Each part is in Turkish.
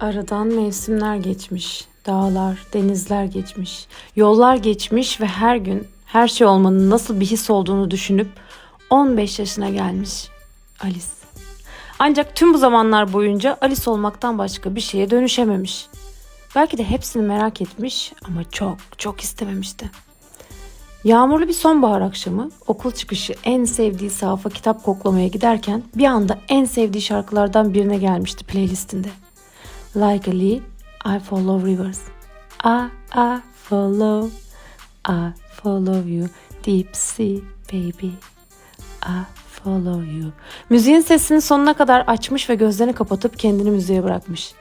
Aradan mevsimler geçmiş, dağlar, denizler geçmiş, yollar geçmiş ve her gün her şey olmanın nasıl bir his olduğunu düşünüp 15 yaşına gelmiş Alice. Ancak tüm bu zamanlar boyunca Alice olmaktan başka bir şeye dönüşememiş. Belki de hepsini merak etmiş ama çok çok istememişti. Yağmurlu bir sonbahar akşamı okul çıkışı en sevdiği sahafa kitap koklamaya giderken bir anda en sevdiği şarkılardan birine gelmişti playlistinde. Like a leaf, I follow rivers. I, I follow, I follow you, deep sea baby. I follow you. Müziğin sesini sonuna kadar açmış ve gözlerini kapatıp kendini müziğe bırakmış.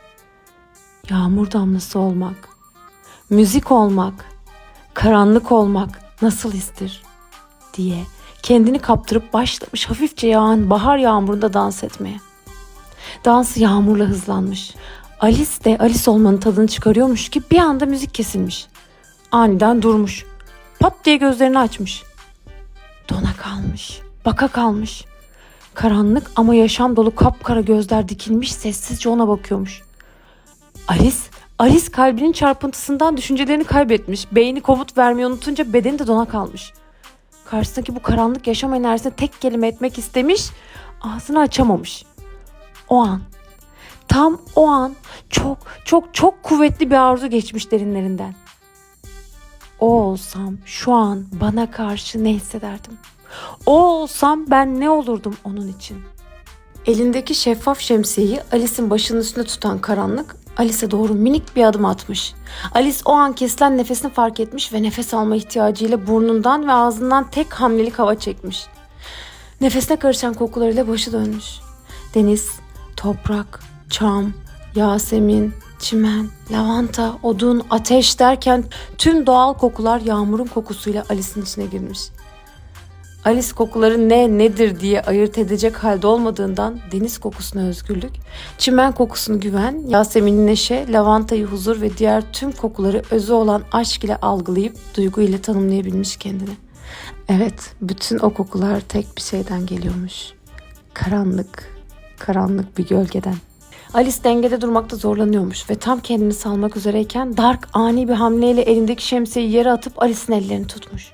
Yağmur damlası olmak, müzik olmak, karanlık olmak nasıl histir diye kendini kaptırıp başlamış hafifçe yağan bahar yağmurunda dans etmeye. Dansı yağmurla hızlanmış. Alice de Alice olmanın tadını çıkarıyormuş ki bir anda müzik kesilmiş. Aniden durmuş. Pat diye gözlerini açmış. Dona kalmış. Baka kalmış. Karanlık ama yaşam dolu kapkara gözler dikilmiş sessizce ona bakıyormuş. Alice, Alice kalbinin çarpıntısından düşüncelerini kaybetmiş. Beyni komut vermeyi unutunca bedeni de dona kalmış. Karşısındaki bu karanlık yaşam enerjisine tek kelime etmek istemiş, ağzını açamamış. O an, tam o an çok çok çok kuvvetli bir arzu geçmiş derinlerinden. O olsam şu an bana karşı ne hissederdim? O olsam ben ne olurdum onun için? Elindeki şeffaf şemsiyeyi Alice'in başının üstünde tutan karanlık Alice'e doğru minik bir adım atmış. Alice o an kesilen nefesini fark etmiş ve nefes alma ihtiyacıyla burnundan ve ağzından tek hamlelik hava çekmiş. Nefesine karışan kokularıyla başı dönmüş. Deniz, toprak, çam, yasemin, çimen, lavanta, odun, ateş derken tüm doğal kokular yağmurun kokusuyla Alice'in içine girmiş. Alice kokuları ne nedir diye ayırt edecek halde olmadığından deniz kokusuna özgürlük, çimen kokusunu güven, Yasemin'in neşe, lavantayı huzur ve diğer tüm kokuları özü olan aşk ile algılayıp duygu ile tanımlayabilmiş kendini. Evet, bütün o kokular tek bir şeyden geliyormuş. Karanlık, karanlık bir gölgeden. Alice dengede durmakta zorlanıyormuş ve tam kendini salmak üzereyken Dark ani bir hamleyle elindeki şemsiyeyi yere atıp Alice'in ellerini tutmuş.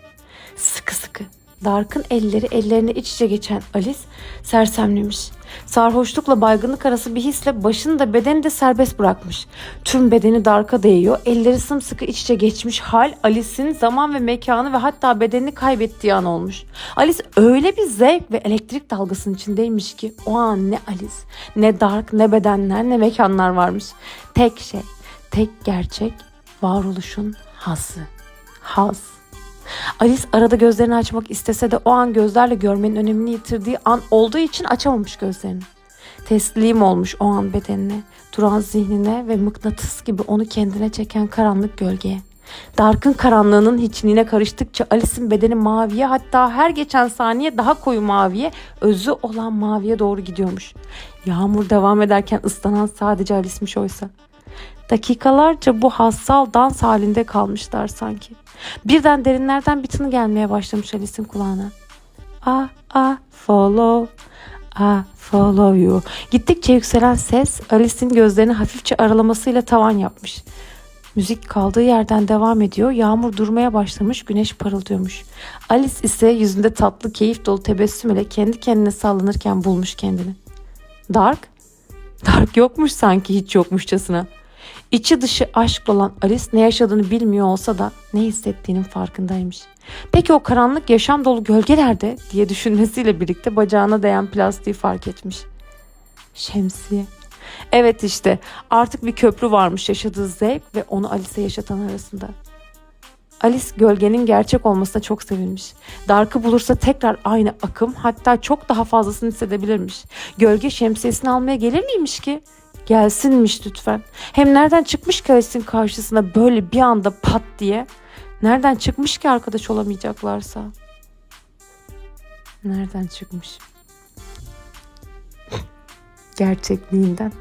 Sıkı sıkı. Dark'ın elleri ellerine iç içe geçen Alice sersemlemiş. Sarhoşlukla baygınlık arası bir hisle başını da bedeni de serbest bırakmış. Tüm bedeni Dark'a değiyor. Elleri sımsıkı iç içe geçmiş hal Alice'in zaman ve mekanı ve hatta bedenini kaybettiği an olmuş. Alice öyle bir zevk ve elektrik dalgasının içindeymiş ki o an ne Alice, ne Dark, ne bedenler, ne mekanlar varmış. Tek şey, tek gerçek varoluşun hası. Haz. Alice arada gözlerini açmak istese de o an gözlerle görmenin önemini yitirdiği an olduğu için açamamış gözlerini. Teslim olmuş o an bedenine, duran zihnine ve mıknatıs gibi onu kendine çeken karanlık gölgeye. Dark'ın karanlığının hiçliğine karıştıkça Alice'in bedeni maviye hatta her geçen saniye daha koyu maviye, özü olan maviye doğru gidiyormuş. Yağmur devam ederken ıslanan sadece Alice'miş oysa. Dakikalarca bu hassal dans halinde kalmışlar sanki. Birden derinlerden bir tını gelmeye başlamış Alice'in kulağına. Ah ah follow, ah follow you. Gittikçe yükselen ses Alice'in gözlerini hafifçe aralamasıyla tavan yapmış. Müzik kaldığı yerden devam ediyor. Yağmur durmaya başlamış, güneş parıldıyormuş. Alice ise yüzünde tatlı, keyif dolu tebessüm ile kendi kendine sallanırken bulmuş kendini. Dark? Dark yokmuş sanki hiç yokmuşçasına. İçi dışı aşkla olan Alice ne yaşadığını bilmiyor olsa da ne hissettiğinin farkındaymış. Peki o karanlık yaşam dolu gölgelerde diye düşünmesiyle birlikte bacağına değen plastiği fark etmiş. Şemsiye. Evet işte artık bir köprü varmış yaşadığı zevk ve onu Alice'e yaşatan arasında. Alice gölgenin gerçek olmasına çok sevinmiş. Dark'ı bulursa tekrar aynı akım hatta çok daha fazlasını hissedebilirmiş. Gölge şemsiyesini almaya gelir miymiş ki? Gelsinmiş lütfen. Hem nereden çıkmış ki Alice'in karşısına böyle bir anda pat diye? Nereden çıkmış ki arkadaş olamayacaklarsa? Nereden çıkmış? Gerçekliğinden.